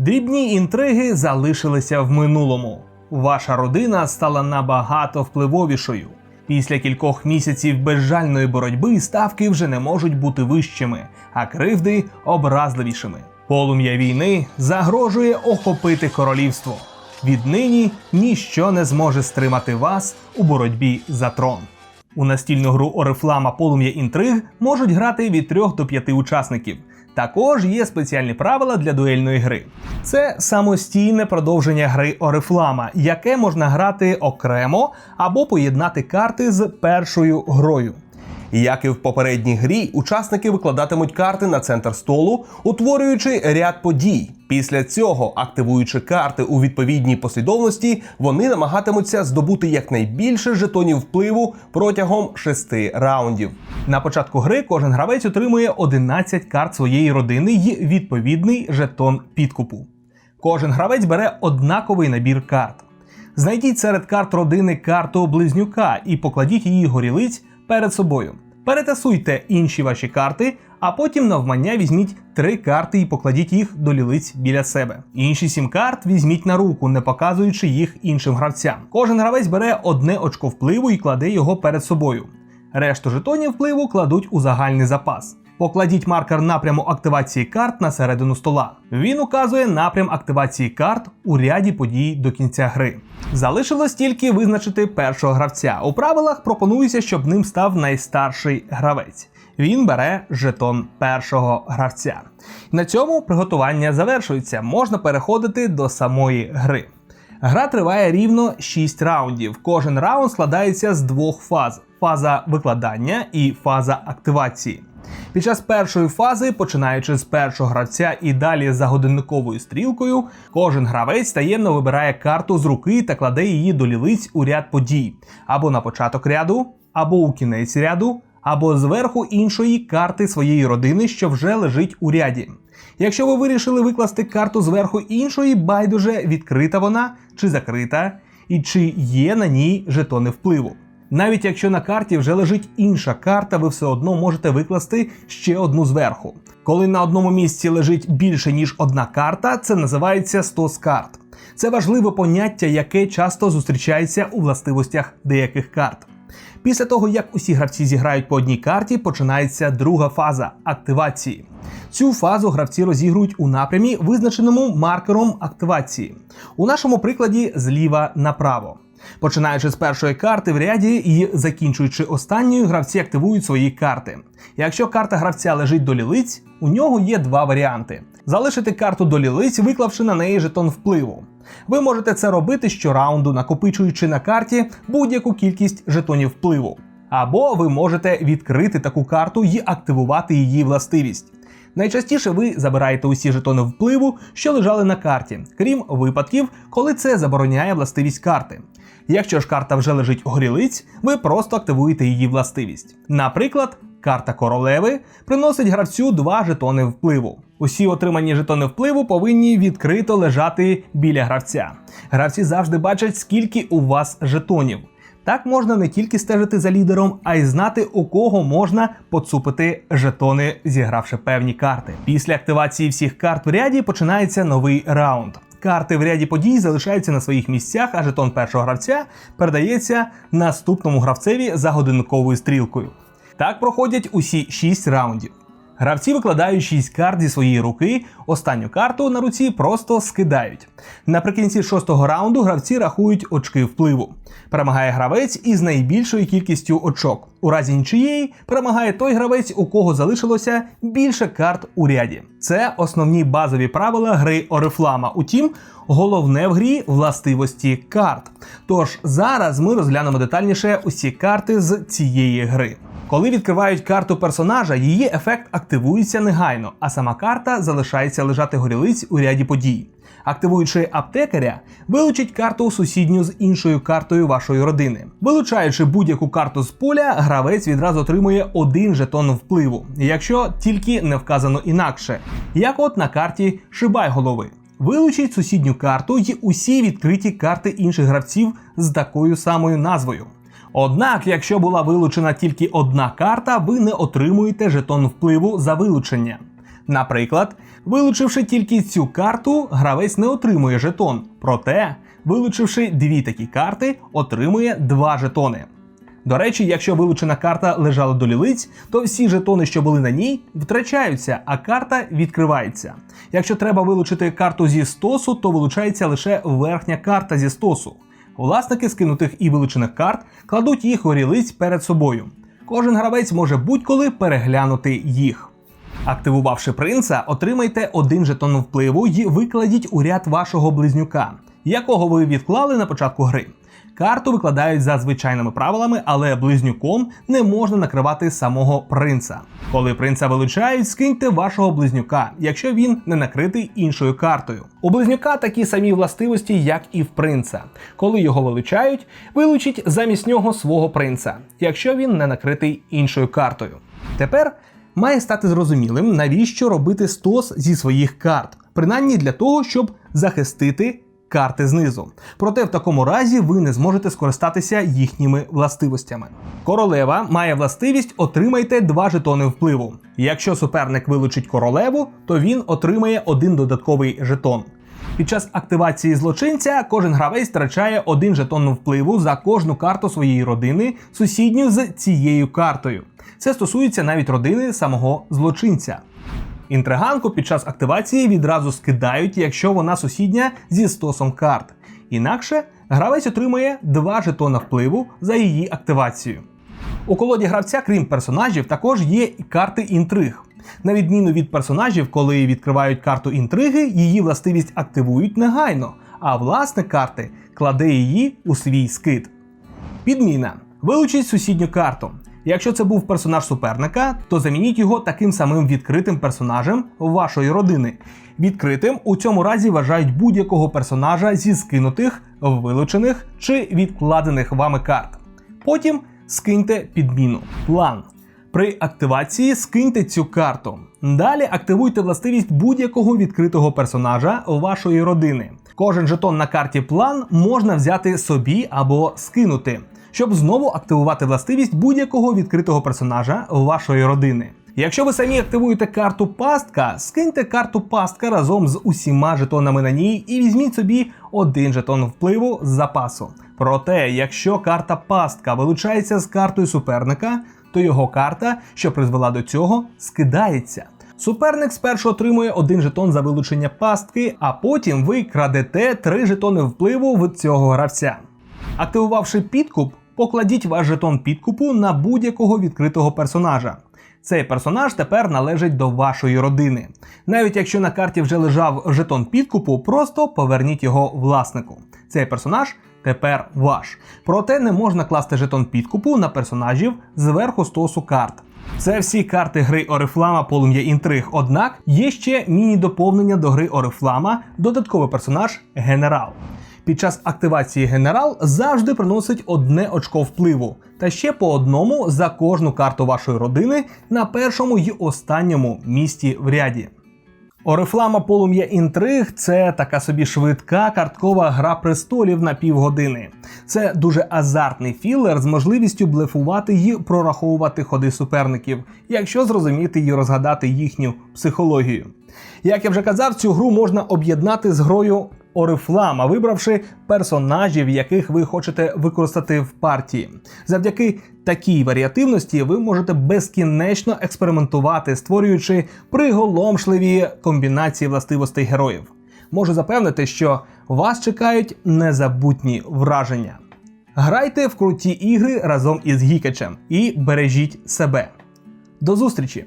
Дрібні інтриги залишилися в минулому. Ваша родина стала набагато впливовішою. Після кількох місяців безжальної боротьби ставки вже не можуть бути вищими, а кривди образливішими. Полум'я війни загрожує охопити королівство. Віднині ніщо не зможе стримати вас у боротьбі за трон. У настільну гру Орифлама Полум'я інтриг можуть грати від 3 до 5 учасників. Також є спеціальні правила для дуельної гри. Це самостійне продовження гри Орифлама, яке можна грати окремо або поєднати карти з першою грою. Як і в попередній грі, учасники викладатимуть карти на центр столу, утворюючи ряд подій. Після цього, активуючи карти у відповідній послідовності, вони намагатимуться здобути якнайбільше жетонів впливу протягом шести раундів. На початку гри кожен гравець отримує 11 карт своєї родини і відповідний жетон підкупу. Кожен гравець бере однаковий набір карт. Знайдіть серед карт родини карту близнюка і покладіть її горілиць перед собою. Перетасуйте інші ваші карти, а потім навмання візьміть три карти і покладіть їх до лілиць біля себе. Інші сім карт візьміть на руку, не показуючи їх іншим гравцям. Кожен гравець бере одне очко впливу і кладе його перед собою. Решту жетонів впливу кладуть у загальний запас. Покладіть маркер напряму активації карт на середину стола. Він указує напрям активації карт у ряді подій до кінця гри. Залишилось тільки визначити першого гравця. У правилах пропонується, щоб ним став найстарший гравець. Він бере жетон першого гравця. На цьому приготування завершується. Можна переходити до самої гри. Гра триває рівно 6 раундів. Кожен раунд складається з двох фаз: фаза викладання і фаза активації. Під час першої фази, починаючи з першого гравця і далі за годинниковою стрілкою, кожен гравець таємно вибирає карту з руки та кладе її до лілиць у ряд подій або на початок ряду, або у кінець ряду, або зверху іншої карти своєї родини, що вже лежить у ряді. Якщо ви вирішили викласти карту зверху іншої, байдуже відкрита вона чи закрита, і чи є на ній жетони впливу. Навіть якщо на карті вже лежить інша карта, ви все одно можете викласти ще одну зверху. Коли на одному місці лежить більше ніж одна карта, це називається стос карт. Це важливе поняття, яке часто зустрічається у властивостях деяких карт. Після того, як усі гравці зіграють по одній карті, починається друга фаза активації. Цю фазу гравці розігрують у напрямі, визначеному маркером активації. У нашому прикладі зліва направо. Починаючи з першої карти в ряді і закінчуючи останньою, гравці активують свої карти. Якщо карта гравця лежить до лілиць, у нього є два варіанти: залишити карту до лілиць, виклавши на неї жетон впливу. Ви можете це робити щораунду, накопичуючи на карті будь-яку кількість жетонів впливу. Або ви можете відкрити таку карту і активувати її властивість. Найчастіше ви забираєте усі жетони впливу, що лежали на карті, крім випадків, коли це забороняє властивість карти. Якщо ж карта вже лежить у горілиць, ви просто активуєте її властивість. Наприклад, карта королеви приносить гравцю два жетони впливу. Усі отримані жетони впливу повинні відкрито лежати біля гравця. Гравці завжди бачать, скільки у вас жетонів. Так можна не тільки стежити за лідером, а й знати, у кого можна поцупити жетони, зігравши певні карти. Після активації всіх карт в ряді починається новий раунд. Карти в ряді подій залишаються на своїх місцях, а жетон першого гравця передається наступному гравцеві за годинниковою стрілкою. Так проходять усі 6 раундів. Гравці викладають 6 карт зі своєї руки, останню карту на руці просто скидають. Наприкінці шостого раунду гравці рахують очки впливу. Перемагає гравець із найбільшою кількістю очок. У разі нічиєї перемагає той гравець, у кого залишилося більше карт у ряді. Це основні базові правила гри Орифлама. Утім, головне в грі властивості карт. Тож зараз ми розглянемо детальніше усі карти з цієї гри. Коли відкривають карту персонажа, її ефект активується негайно, а сама карта залишається лежати горілиць у ряді подій. Активуючи аптекаря, вилучіть карту сусідню з іншою картою вашої родини. Вилучаючи будь-яку карту з поля, гравець відразу отримує один жетон впливу, якщо тільки не вказано інакше, як от на карті Шибай голови. Вилучіть сусідню карту й усі відкриті карти інших гравців з такою самою назвою. Однак, якщо була вилучена тільки одна карта, ви не отримуєте жетон впливу за вилучення. Наприклад, вилучивши тільки цю карту, гравець не отримує жетон. Проте, вилучивши дві такі карти, отримує два жетони. До речі, якщо вилучена карта лежала до лілиць, то всі жетони, що були на ній, втрачаються, а карта відкривається. Якщо треба вилучити карту зі стосу, то вилучається лише верхня карта зі стосу. Власники скинутих і вилучених карт кладуть їх у рілиць перед собою. Кожен гравець може будь-коли переглянути їх. Активувавши принца, отримайте один жетон впливу і викладіть у ряд вашого близнюка, якого ви відклали на початку гри. Карту викладають за звичайними правилами, але близнюком не можна накривати самого принца. Коли принца вилучають, скиньте вашого близнюка, якщо він не накритий іншою картою. У близнюка такі самі властивості, як і в принца. Коли його вилучають, вилучіть замість нього свого принца, якщо він не накритий іншою картою. Тепер має стати зрозумілим, навіщо робити стос зі своїх карт, принаймні для того, щоб захистити карти знизу. Проте в такому разі ви не зможете скористатися їхніми властивостями. Королева має властивість отримайте два жетони впливу. Якщо суперник вилучить королеву, то він отримає один додатковий жетон. Під час активації злочинця кожен гравець втрачає один жетон впливу за кожну карту своєї родини, сусідню з цією картою. Це стосується навіть родини самого злочинця. Інтриганку під час активації відразу скидають, якщо вона сусідня зі стосом карт. Інакше гравець отримує два жетона впливу за її активацію. У колоді гравця, крім персонажів, також є і карти інтриг. На відміну від персонажів, коли відкривають карту інтриги, її властивість активують негайно, а власник карти кладе її у свій скид. Підміна. Вилучіть сусідню карту. Якщо це був персонаж суперника, то замініть його таким самим відкритим персонажем вашої родини. Відкритим у цьому разі вважають будь-якого персонажа зі скинутих, вилучених чи відкладених вами карт. Потім скиньте підміну. План. При активації скиньте цю карту. Далі активуйте властивість будь-якого відкритого персонажа вашої родини. Кожен жетон на карті план можна взяти собі або скинути, щоб знову активувати властивість будь-якого відкритого персонажа вашої родини. Якщо ви самі активуєте карту пастка, скиньте карту пастка разом з усіма жетонами на ній і візьміть собі один жетон впливу з запасу. Проте, якщо карта пастка вилучається з картою суперника, то його карта, що призвела до цього, скидається. Суперник спершу отримує один жетон за вилучення пастки, а потім ви крадете три жетони впливу від цього гравця. Активувавши підкуп, покладіть ваш жетон підкупу на будь-якого відкритого персонажа. Цей персонаж тепер належить до вашої родини. Навіть якщо на карті вже лежав жетон підкупу, просто поверніть його власнику. Цей персонаж тепер ваш. Проте не можна класти жетон підкупу на персонажів зверху стосу карт. Це всі карти гри Орифлама Полум'я інтриг. Однак є ще міні-доповнення до гри Орифлама, додатковий персонаж Генерал. Під час активації генерал завжди приносить одне очко впливу, та ще по одному за кожну карту вашої родини на першому й останньому місці в ряді. Орифлама Полум'я інтриг це така собі швидка карткова гра престолів на півгодини. Це дуже азартний філер з можливістю блефувати й прораховувати ходи суперників, якщо зрозуміти й розгадати їхню психологію. Як я вже казав, цю гру можна об'єднати з грою Орифлама, вибравши персонажів, яких ви хочете використати в партії. Завдяки такій варіативності ви можете безкінечно експериментувати, створюючи приголомшливі комбінації властивостей героїв. Можу запевнити, що вас чекають незабутні враження. Грайте в круті ігри разом із Гікачем і бережіть себе. До зустрічі!